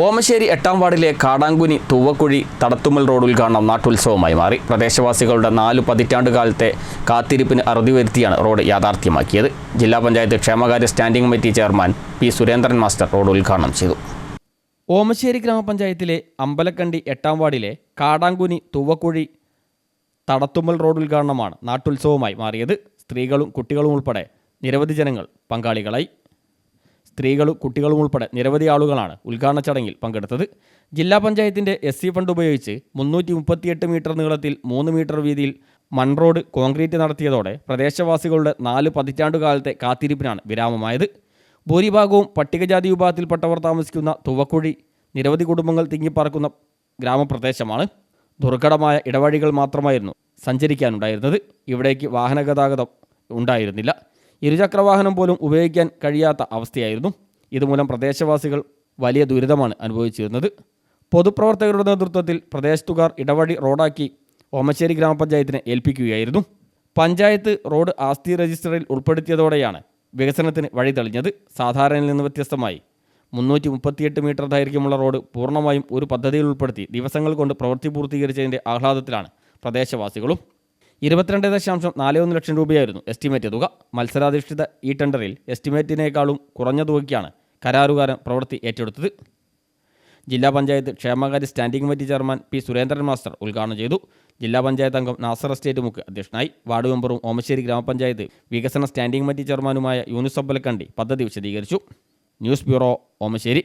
ഓമശ്ശേരി എട്ടാം വാർഡിലെ കാടാങ്കുനി തൂവക്കുഴി തടത്തുമ്മൽ റോഡ് ഉദ്ഘാടനം നാട്ടുത്സവമായി മാറി. പ്രദേശവാസികളുടെ നാലു പതിറ്റാണ്ട് കാലത്തെ കാത്തിരിപ്പിന് അറുതി വരുത്തിയാണ് റോഡ് യാഥാർത്ഥ്യമാക്കിയത്. ജില്ലാ പഞ്ചായത്ത് ക്ഷേമകാര്യ standing committee chairman P Surendran master road ഉദ്ഘാടനം ചെയ്തു. ഓമശ്ശേരി ഗ്രാമപഞ്ചായത്തിലെ അമ്പലക്കണ്ടി എട്ടാം വാർഡിലെ കാടാങ്കുനി തൂവക്കുഴി തടത്തുമ്മൽ റോഡ് ഉദ്ഘാടനമാണ് നാട്ടുത്സവമായി മാറിയത്. സ്ത്രീകളും കുട്ടികളും ഉൾപ്പെടെ നിരവധി ജനങ്ങൾ പങ്കാളികളായി. സ്ത്രീകളും കുട്ടികളും ഉൾപ്പെടെ നിരവധി ആളുകളാണ് ഉദ്ഘാടന ചടങ്ങിൽ പങ്കെടുത്തത്. ജില്ലാ പഞ്ചായത്തിന്റെ എസ് സി ഫണ്ട് ഉപയോഗിച്ച് മുന്നൂറ്റി മുപ്പത്തിയെട്ട് മീറ്റർ നീളത്തിൽ മൂന്ന് മീറ്റർ വീതിയിൽ മൺറോഡ് കോൺക്രീറ്റ് നടത്തിയതോടെ പ്രദേശവാസികളുടെ നാല് പതിറ്റാണ്ടുകാലത്തെ കാത്തിരിപ്പിനാണ് വിരാമമായത്. ഭൂരിഭാഗവും പട്ടികജാതി വിഭാഗത്തിൽപ്പെട്ടവർ താമസിക്കുന്ന തുവക്കുഴി നിരവധി കുടുംബങ്ങൾ തിങ്ങിപ്പാർക്കുന്ന ഗ്രാമപ്രദേശമാണ്. ദുർഘടമായ ഇടവഴികൾ മാത്രമായിരുന്നു സഞ്ചരിക്കാനുണ്ടായിരുന്നത്. ഇവിടേക്ക് വാഹനഗതാഗതം ഉണ്ടായിരുന്നില്ല. ഇരുചക്രവാഹനം പോലും ഉപയോഗിക്കാൻ കഴിയാത്ത അവസ്ഥയായിരുന്നു. ഇതുമൂലം പ്രദേശവാസികൾ വലിയ ദുരിതമാണ് അനുഭവിച്ചിരുന്നത്. പൊതുപ്രവർത്തകരുടെ നേതൃത്വത്തിൽ പ്രദേശത്തുകാർ ഇടവഴി റോഡാക്കി ഓമശ്ശേരി ഗ്രാമപഞ്ചായത്തിനെ ഏൽപ്പിക്കുകയായിരുന്നു. പഞ്ചായത്ത് റോഡ് ആസ്തി രജിസ്റ്ററിൽ ഉൾപ്പെടുത്തിയതോടെയാണ് വികസനത്തിന് വഴി തെളിഞ്ഞത്. സാധാരണയിൽ നിന്ന് വ്യത്യസ്തമായി മുന്നൂറ്റി മുപ്പത്തിയെട്ട് മീറ്റർ ദൈർഘ്യമുള്ള റോഡ് പൂർണമായും ഒരു പദ്ധതിയിൽ ഉൾപ്പെടുത്തി ദിവസങ്ങൾ കൊണ്ട് പ്രവൃത്തി പൂർത്തീകരിച്ചതിന്റെ ആഹ്ലാദത്തിലാണ് പ്രദേശവാസികളും. ഇരുപത്തിരണ്ട് ദശാംശം നാല് ഒന്ന് ലക്ഷം രൂപയായിരുന്നു എസ്റ്റിമേറ്റ് തുക. മത്സരാധിഷ്ഠിത ഈ ടെൻഡറിൽ എസ്റ്റിമേറ്റിനേക്കാളും കുറഞ്ഞ തുകയ്ക്കാണ് കരാറുകാരൻ പ്രവൃത്തി ഏറ്റെടുത്തത്. ജില്ലാ പഞ്ചായത്ത് ക്ഷേമകാര്യ standing committee chairman P Surendran master ഉദ്ഘാടനം ചെയ്തു. ജില്ലാ പഞ്ചായത്ത് അംഗം നാസർ എസ്റ്റേറ്റ് മുഖ്യ അധ്യക്ഷനായി. വാർഡ് മെമ്പറും ഓമശ്ശേരി ഗ്രാമപഞ്ചായത്ത് വികസന സ്റ്റാൻഡിംഗ് കമ്മിറ്റി ചെയർമാനുമായ യൂനുസ് അബ്ബലക്കണ്ടി പദ്ധതി വിശദീകരിച്ചു. News bureau Omassery.